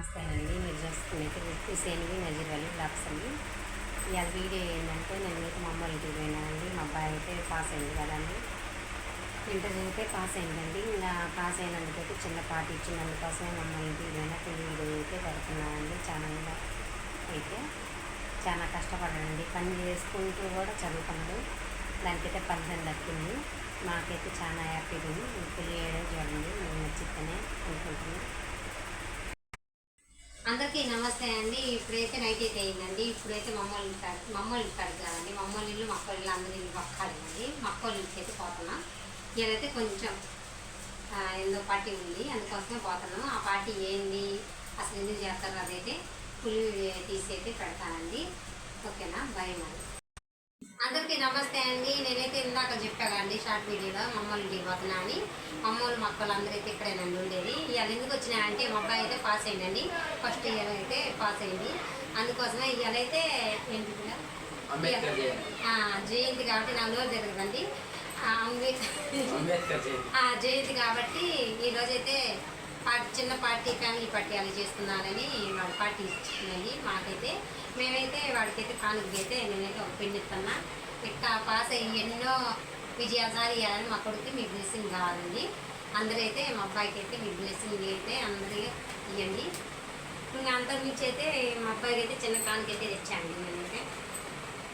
నమస్తేనండి మీరు చూసుకున్నైతే హుసేన్వి నజీర్ వెళ్ళి బ్లాక్స్ అండి ఇవాళ వీడియో ఏంటంటే నేను మీకు మా అమ్మ పోయినానండి మా అబ్బాయి అయితే పాస్ అయింది కదండి. ఇంటర్ అయితే పాస్ అయిందండి. ఇంకా పాస్ అయినందుకైతే చిన్న పార్టీ ఇచ్చినందుకోసమే మమ్మల్ని ఇంటికి పోయినా పెళ్ళి వీడియో అయితే పెడుతున్నానండి చాలా అయితే. చాలా కష్టపడానండి. పని చేసుకుంటూ కూడా చదువుకున్నాడు దానికైతే ఫలితం దక్కింది. మాకైతే చాలా హ్యాపీగా ఉంది. పెళ్ళి చేయడం చూడండి నేను నచ్చితేనే అనుకుంటున్నాను నమస్తే అండి ఇప్పుడైతే నైట్ అయితే అయిందండి. ఇప్పుడైతే మమ్మల్ని మమ్మల్ని ఇంటికాడ కాదండి. మమ్మల్ని ఇల్లు మక్కల ఇల్లు అందరి ఇల్లు పక్కాలండి మక్కల ఇంటికి అయితే పోతున్నా. ఇదైతే కొంచెం ఆ, ఏందో పార్టీ ఉంది. అందుకోసమే పోతున్నాం. ఆ పార్టీ ఏంది? అసలు ఎందుకు చేస్తారు అదైతే పులి తీసి అయితే పెడతానండి. ఓకేనా? బాయ్ మరి. అందరికీ నమస్తే అండి. నేనైతే ఇందాక చెప్పాను అండి షార్ట్ వీడియోలో మమ్మల్ని పోతున్నా అని. మమ్మల్ని మక్కలు అందరూ అయితే ఇక్కడే నన్ను ఉండేది. ఇవాళ ఎందుకు వచ్చినా అంటే మా అబ్బాయి అయితే పాస్ అయిందండి ఫస్ట్ ఇయర్ అయితే పాస్ అయింది అందుకోసమే ఇవాళ అయితే ఏంటి జయంతి. కాబట్టి నా నోరు జరగదండి అంబేద్కర్ జయంతి. కాబట్టి ఈరోజైతే పార్టీ చిన్న పార్టీ ఫ్యామిలీ పార్టీ అలా చేస్తున్నారని వాడు పార్టీ ఇచ్చినాయి మాకైతే మేమైతే వాడికైతే కానుకకి అయితే నేనైతే ఒక పెన్ను ఇస్తున్నా ఇట్లా పాస్ అయ్యి ఎన్నో విజయాలు సాధించాలని మా కొడుకు మీ బ్లెస్సింగ్ కావాలండి. అందరైతే మా అబ్బాయికి అయితే మీ బ్లెస్సింగ్ అయితే అందరూ ఇవ్వండి ఇంకా అంతకు మించి అయితే మా అబ్బాయికి అయితే చిన్న కానుక అయితే తెచ్చాండి నేనైతే.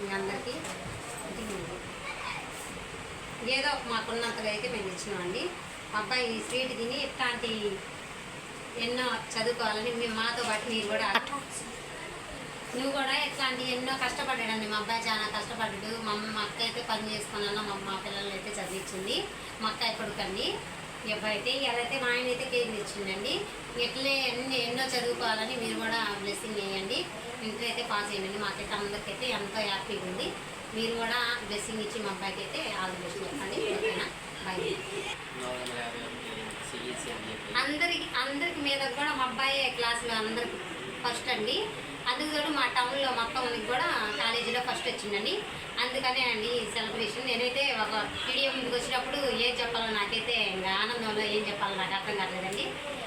ఇంకా అందరికీ ఏదో మాకున్నంతగా అయితే మేము ఇచ్చినామండి అబ్బాయి స్వీట్ తిని ఇట్లాంటి ఎన్నో చదువుకోవాలని మేము మాతో పాటు మీరు కూడా నువ్వు కూడా ఇట్లాంటి ఎన్నో కష్టపడ్డాడండి. మా అబ్బాయి చాలా కష్టపడ్డాడు. మా అమ్మ మా అక్క అయితే పని చేసుకున్నాను. మా మా పిల్లల్ని అయితే చదివించింది. మా అక్క కొడుకండి. ఈ అబ్బాయి అయితే ఇవాళైతే మా ఆయన అయితే కేక్ తెచ్చిండండి. ఎట్లే ఎన్ని ఎన్నో చదువుకోవాలని మీరు కూడా బ్లెస్సింగ్ వేయండి ఇంటర్ అయితే పాస్ చేయండి మాకైతే అందరికైతే ఎంతో హ్యాపీగా ఉంది. మీరు కూడా బ్లెస్సింగ్ ఇచ్చి మా అబ్బాయికి అయితే ఆల్ బెస్ట్ చెప్పండి ఓకేనా బాయ్ నాలుగు వందల యాభై ఒకటి సిఈసి అని చెప్పి అందరికి అందరికి మీద కూడా మా అబ్బాయి క్లాసులో అందరికి ఫస్ట్ అండి. అందుకు కూడా మా టౌన్లో మొత్తం కూడా కాలేజీలో ఫస్ట్ వచ్చిందండి. అందుకనే అండి ఈ సెలబ్రేషన్ నేనైతే ఒక వీడియో ముందుకు వచ్చినప్పుడు ఏం చెప్పాలో నాకైతే ఇంకా ఆనందంలో ఏం చెప్పాలో నాకు అర్థం కాలేదండి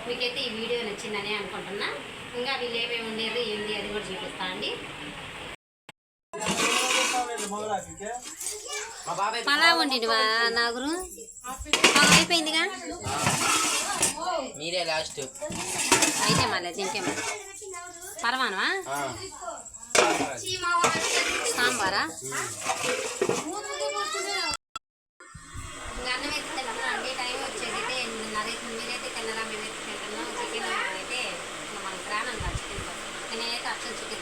మీకైతే ఈ వీడియో నచ్చిందని అనుకుంటున్నా. ఇంకా వీళ్ళు ఏమేమి ఉండేది ఏంది అది కూడా చూపిస్తా అండి. మా బాబాయ్ అలా వండివా నాగురు. అయిపోయిందిగా? మీరే లాస్ట్ అయితే మళ్ళీ దీనికే పరమానమా సాంబారా? అన్నం అయితే తిన్నాము అండి టైం వచ్చేది అయితే ఎనిమిదిన్నర అయితే మీరైతే తిన్నరా మేమైతే తింటున్నాం చికెన్ అయితే మనకి రానంగా చికెన్ నేనైతే అచ్చం చికెన్